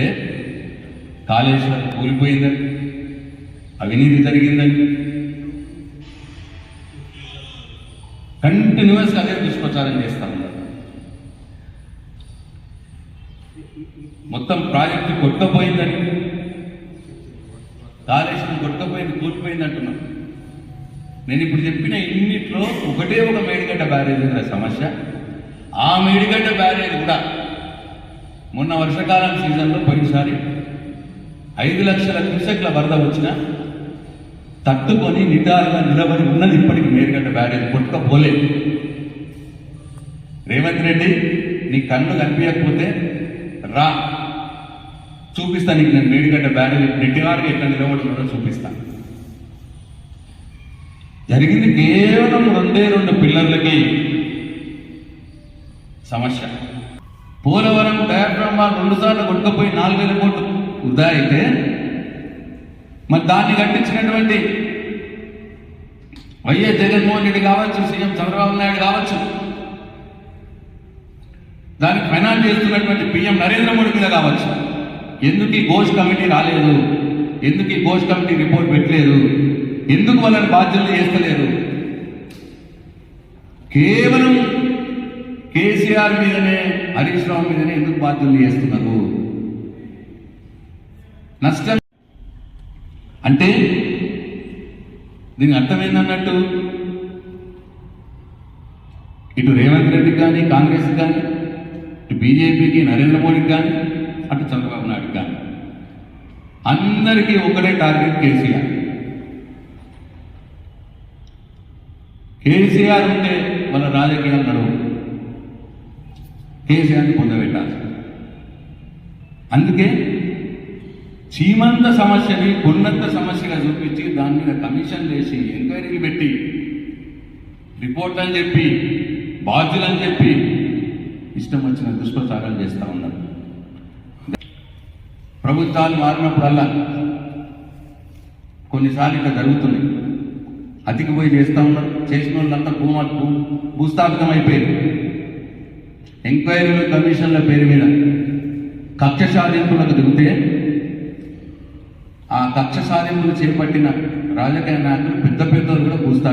వస్తే కాళేశ్వరం కూలిపోయిందని అవినీతి జరిగిందని కంటిన్యూస్గా అదే దుష్ప్రచారం చేస్తా ఉన్నారు. మొత్తం ప్రాజెక్టు కొట్టపోయిందని కాళేశ్వరం కొట్టపోయింది కూలిపోయింది అంటున్నాను నేను ఇప్పుడు చెప్పిన ఇన్నిట్లో ఒకటే ఒక మేడిగడ్డ బ్యారేజ్ ఉన్న సమస్య. ఆ మేడిగడ్డ బ్యారేజ్ కూడా మొన్న వర్షాకాలం సీజన్లో పోయినసారి ఐదు లక్షల క్యూసెక్ల వరద వచ్చిన తట్టుకొని నిటారుగా నిలబడి ఉన్నది ఇప్పటికి మేడిగడ్డ బ్యారేజ్. కొట్టుకపోలేదు రేవంత్ రెడ్డి నీ కన్ను కనిపించకపోతే రా. చూపిస్తా నీకు నేను మేడిగడ్డ బ్యారేజ్. నిటారుగా ఎట్లా నిలబడుతుందో చూపిస్తాను జరిగింది కేవలం రెండే రెండు పిల్లర్లకి సమస్య. పోలవరం డయాఫ్రామా రెండు సార్లు కొట్టుకుపోయి నాలుగు వేల కోట్లు వృధా అయితే మరి దాన్ని కట్టించినటువంటి వైఎస్ జగన్మోహన్ రెడ్డి కావచ్చు సీఎం చంద్రబాబు నాయుడు కావచ్చు దానికి ఫైనాన్స్ చేస్తున్నటువంటి పిఎం నరేంద్ర మోడీ మీద కావచ్చు. ఎందుకు ఈ ఘోష్ కమిటీ రాలేదు? ఎందుకు ఈ ఘోష్ కమిటీ రిపోర్ట్ పెట్టలేదు? ఎందుకు వాళ్ళని బాధ్యతలు చేస్తలేరు? కేవలం కేసీఆర్ మీదనే హరీష్ రావు మీదనే ఎందుకు బాధ్యులు చేస్తున్నారు? నష్టం అంటే దీనికి అర్థమైందన్నట్టు ఇటు రేవంత్ రెడ్డికి కానీ కాంగ్రెస్ కానీ ఇటు బీజేపీకి నరేంద్ర మోడీకి కానీ అటు చంద్రబాబు నాయుడు కానీ. అందరికీ ఒకటే టార్గెట్ కేసీఆర్. కేసీఆర్ ఉంటే వాళ్ళ రాజకీయాలు నడవు. కేసీఆర్ని పొందబెట్టాలి. అందుకే చీమంత సమస్యని కొన్నంత సమస్యగా చూపించి దాని మీద కమిషన్ చేసి ఎంక్వైరీలు పెట్టి రిపోర్ట్ అని చెప్పి బాధ్యులు అని చెప్పి ఇష్టం వచ్చిన దుష్ప్రచారాలు చేస్తూ ఉన్నారు. ప్రభుత్వాలు మారినప్పుడల్లా కొన్నిసార్లు ఇట్లా జరుగుతున్నాయి. అతికిపోయి చేస్తూ ఉన్నారు. చేసిన వాళ్ళంతా భూమ భూ భూస్థాపితం అయిపోయింది. ఎంక్వైరీలు కమిషన్ల పేరు మీద కక్ష సాధింపులకు దిగితే ఆ కక్ష సాధింపులు చేపట్టిన రాజకీయ నాయకులు పెద్ద పెద్దలు కూడా పూస్తారు